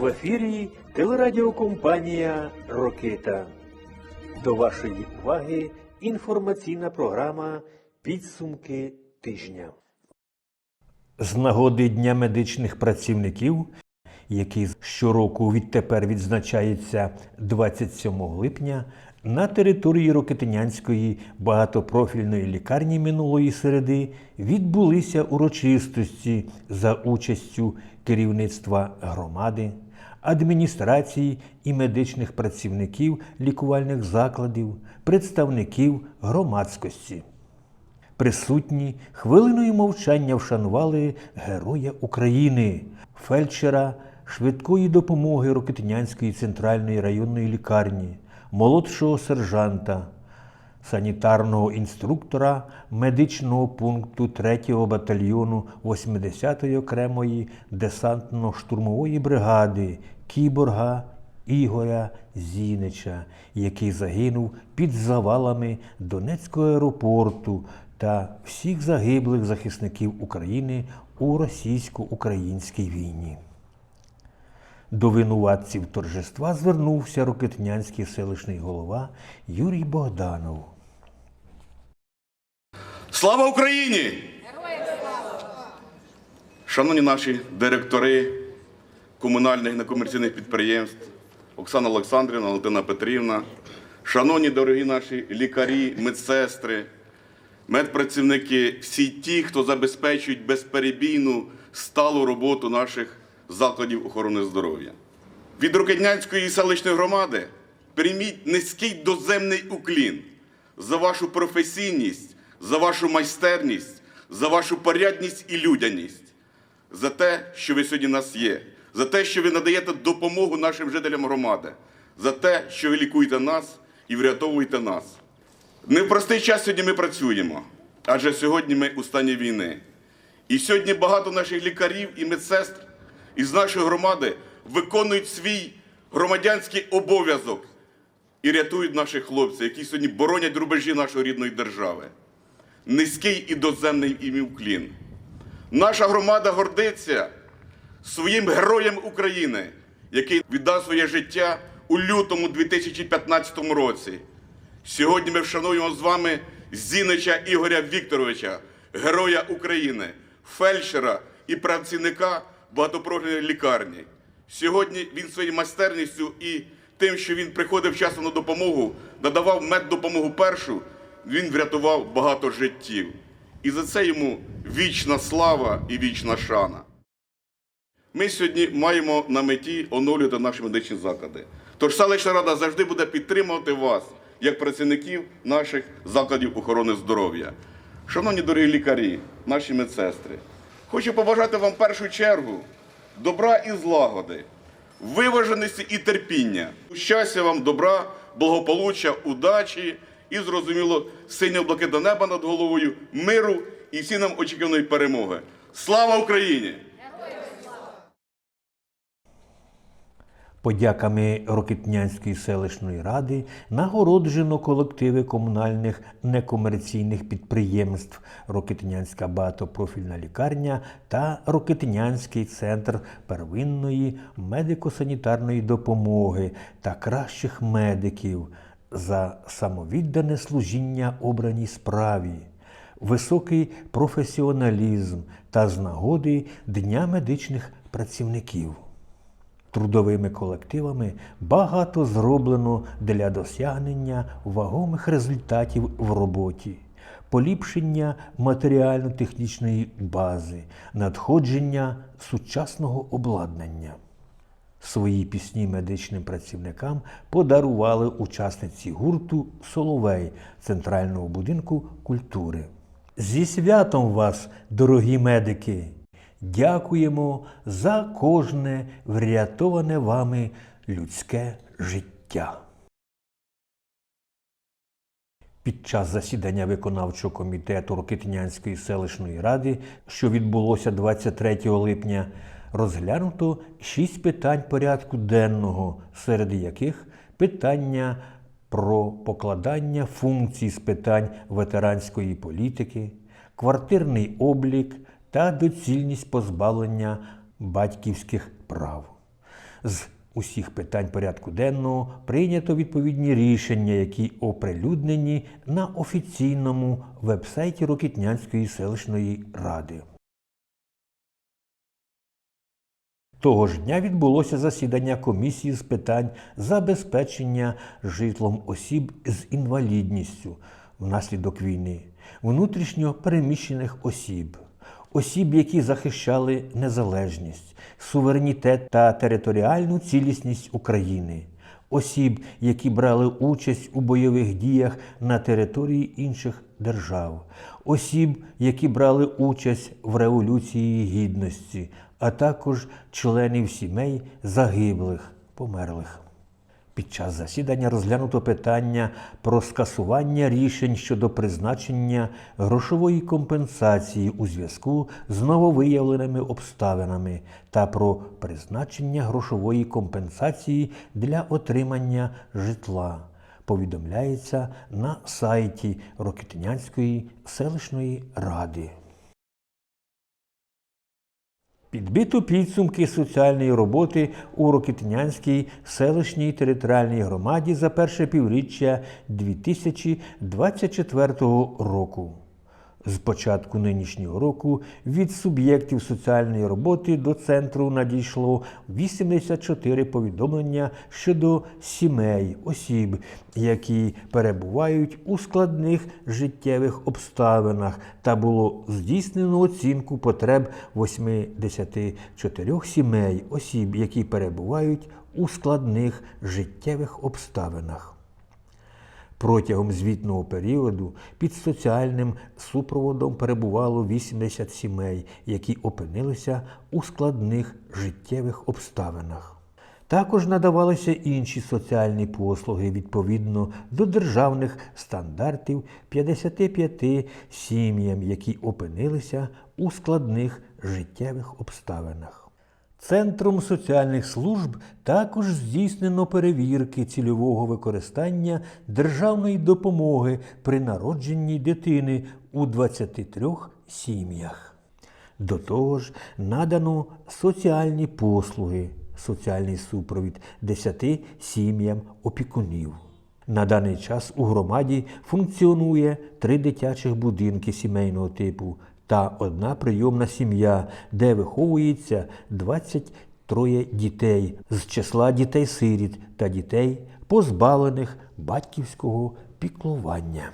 В ефірі телерадіокомпанія Рокита. До вашої уваги інформаційна програма Підсумки тижня. З нагоди Дня медичних працівників, який щороку відтепер відзначається 27 липня, на території Рокитинянської багатопрофільної лікарні минулої середи відбулися урочистості за участю керівництва громади, адміністрації і медичних працівників лікувальних закладів, представників громадськості. Присутні хвилиною мовчання вшанували Героя України, фельдшера швидкої допомоги Рокитинянської центральної районної лікарні, молодшого сержанта, санітарного інструктора медичного пункту 3-го батальйону 80-ї окремої десантно-штурмової бригади Кіборга Ігоря Зінича, який загинув під завалами Донецького аеропорту та всіх загиблих захисників України у російсько-українській війні. До винуватців торжества звернувся рокетнянський селищний голова Юрій Богданов. Слава Україні! Шановні наші директори комунальних некомерційних підприємств, Оксана Олександрівна, Валентина Петрівна, шановні дорогі наші лікарі, медсестри, медпрацівники, всі ті, хто забезпечують безперебійну сталу роботу наших закладів охорони здоров'я. Від Рокетнянської селищної громади прийміть низький доземний уклін за вашу професійність, за вашу майстерність, за вашу порядність і людяність, за те, що ви сьогодні нас є, за те, що ви надаєте допомогу нашим жителям громади, за те, що ви лікуєте нас і врятовуєте нас. Не в простий час сьогодні ми працюємо, адже сьогодні ми у стані війни. І сьогодні багато наших лікарів і медсестр із нашої громади виконують свій громадянський обов'язок і рятують наших хлопців, які сьогодні боронять рубежі нашої рідної держави. Низький і доземний їм уклін. Наша громада гордиться своїм героєм України, який віддав своє життя у лютому 2015 році. Сьогодні ми вшануємо з вами Зінича Ігоря Вікторовича, героя України, фельдшера і працівника багатопрофільної лікарні. Сьогодні він своєю майстерністю і тим, що він приходив часто на допомогу, надавав меддопомогу першу, він врятував багато життів. І за це йому вічна слава і вічна шана. Ми сьогодні маємо на меті оновлювати наші медичні заклади. Тож селищна рада завжди буде підтримувати вас, як працівників наших закладів охорони здоров'я. Шановні дорогі лікарі, наші медсестри, хочу побажати вам в першу чергу добра і злагоди, виваженості і терпіння, щастя вам, добра, благополуччя, удачі і, зрозуміло, синього блакитного неба над головою, миру і всі нам очікуваної перемоги. Слава Україні! Подяками Рокитнянської селищної ради нагороджено колективи комунальних некомерційних підприємств Рокитнянська багатопрофільна лікарня та Рокитнянський центр первинної медико-санітарної допомоги та кращих медиків за самовіддане служіння обраній справі, високий професіоналізм та з нагоди Дня медичних працівників. Трудовими колективами багато зроблено для досягнення вагомих результатів в роботі, поліпшення матеріально-технічної бази, надходження сучасного обладнання. Свої пісні медичним працівникам подарували учасниці гурту Соловей Центрального будинку культури. Зі святом вас, дорогі медики! Дякуємо за кожне врятоване вами людське життя. Під час засідання виконавчого комітету Рокитнянської селищної ради, що відбулося 23 липня, розглянуто шість питань порядку денного, серед яких питання про покладання функцій з питань ветеранської політики, квартирний облік та доцільність позбавлення батьківських прав. З усіх питань порядку денного прийнято відповідні рішення, які оприлюднені на офіційному вебсайті Рокітнянської селищної ради. Того ж дня відбулося засідання комісії з питань забезпечення житлом осіб з інвалідністю внаслідок війни, внутрішньо переміщених осіб, осіб, які захищали незалежність, суверенітет та територіальну цілісність України, осіб, які брали участь у бойових діях на території інших держав, осіб, які брали участь в Революції Гідності, а також членів сімей загиблих, померлих. Під час засідання розглянуто питання про скасування рішень щодо призначення грошової компенсації у зв'язку з нововиявленими обставинами та про призначення грошової компенсації для отримання житла. Повідомляється на сайті Рокитнянської селищної ради. Підбито підсумки соціальної роботи у Рокитнянській селищній територіальній громаді за перше півріччя 2024 року. З початку нинішнього року від суб'єктів соціальної роботи до центру надійшло 84 повідомлення щодо сімей, осіб, які перебувають у складних життєвих обставинах, та було здійснено оцінку потреб 84 сімей, осіб, які перебувають у складних життєвих обставинах. Протягом звітного періоду під соціальним супроводом перебувало 80 сімей, які опинилися у складних життєвих обставинах. Також надавалися інші соціальні послуги відповідно до державних стандартів 55 сім'ям, які опинилися у складних життєвих обставинах. Центром соціальних служб також здійснено перевірки цільового використання державної допомоги при народженні дитини у 23 сім'ях. До того ж, надано соціальні послуги, соціальний супровід 10 сім'ям опікунів. На даний час у громаді функціонує три дитячих будинки сімейного типу та одна прийомна сім'я, де виховується 23 дітей з числа дітей-сиріт та дітей, позбавлених батьківського піклування.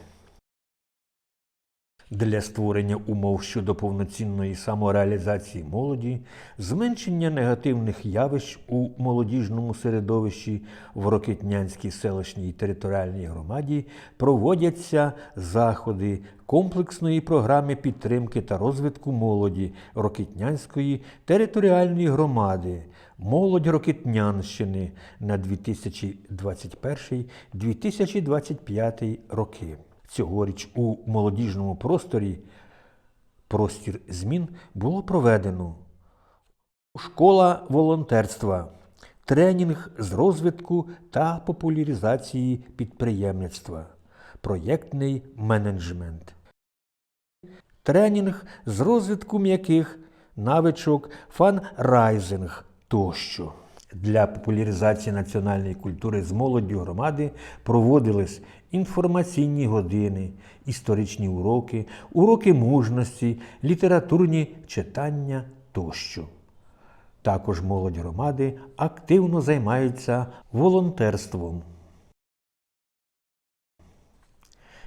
Для створення умов щодо повноцінної самореалізації молоді, зменшення негативних явищ у молодіжному середовищі в Рокитнянській селищній територіальній громаді проводяться заходи комплексної програми підтримки та розвитку молоді Рокитнянської територіальної громади. Молодь Рокитнянщини на 2021-2025 роки. Цьогоріч у молодіжному просторі простір змін було проведено школа волонтерства, тренінг з розвитку та популяризації підприємництва, проєктний менеджмент, тренінг з розвитку м'яких навичок, фанрайзинг тощо. Для популяризації національної культури з молоддю громади проводились інформаційні години, історичні уроки, уроки мужності, літературні читання тощо. Також молодь громади активно займається волонтерством.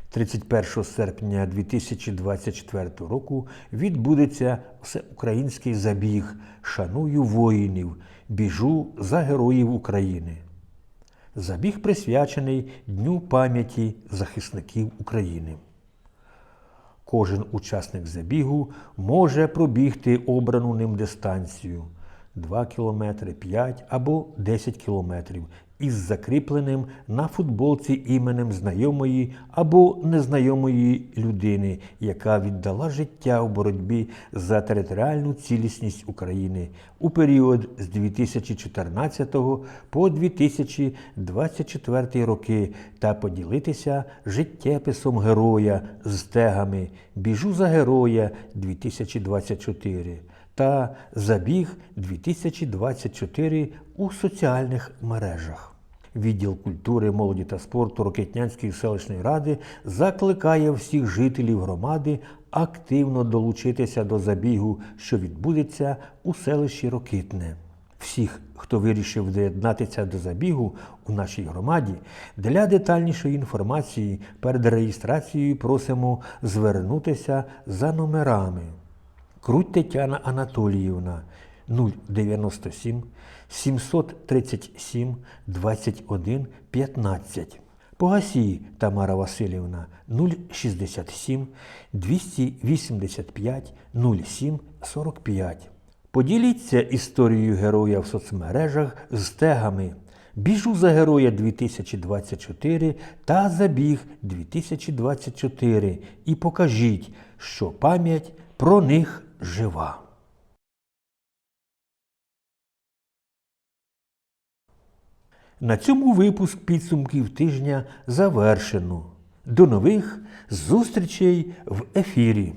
31 серпня 2024 року відбудеться всеукраїнський забіг Шаную воїнів, біжу за героїв України. Забіг присвячений Дню пам'яті захисників України. Кожен учасник забігу може пробігти обрану ним дистанцію 2 км, 5 або 10 км із закріпленим на футболці іменем знайомої або незнайомої людини, яка віддала життя у боротьбі за територіальну цілісність України у період з 2014 по 2024 роки та поділитися життєписом героя з тегами Біжу за героя 2024 та Забіг 2024 у соціальних мережах. Відділ культури, молоді та спорту Рокетнянської селищної ради закликає всіх жителів громади активно долучитися до забігу, що відбудеться у селищі Рокитне. Всіх, хто вирішив доєднатися до забігу у нашій громаді, для детальнішої інформації перед реєстрацією просимо звернутися за номерами. Круть Тетяна Анатоліївна 097 737 21 15. Погасій Тамара Васильівна 067 285 07 45. Поділіться історією героя в соцмережах з тегами Біжу за героя 2024 та Забіг 2024 і покажіть, що пам'ять про них жива. На цьому випуск підсумків тижня завершено. До нових зустрічей в ефірі.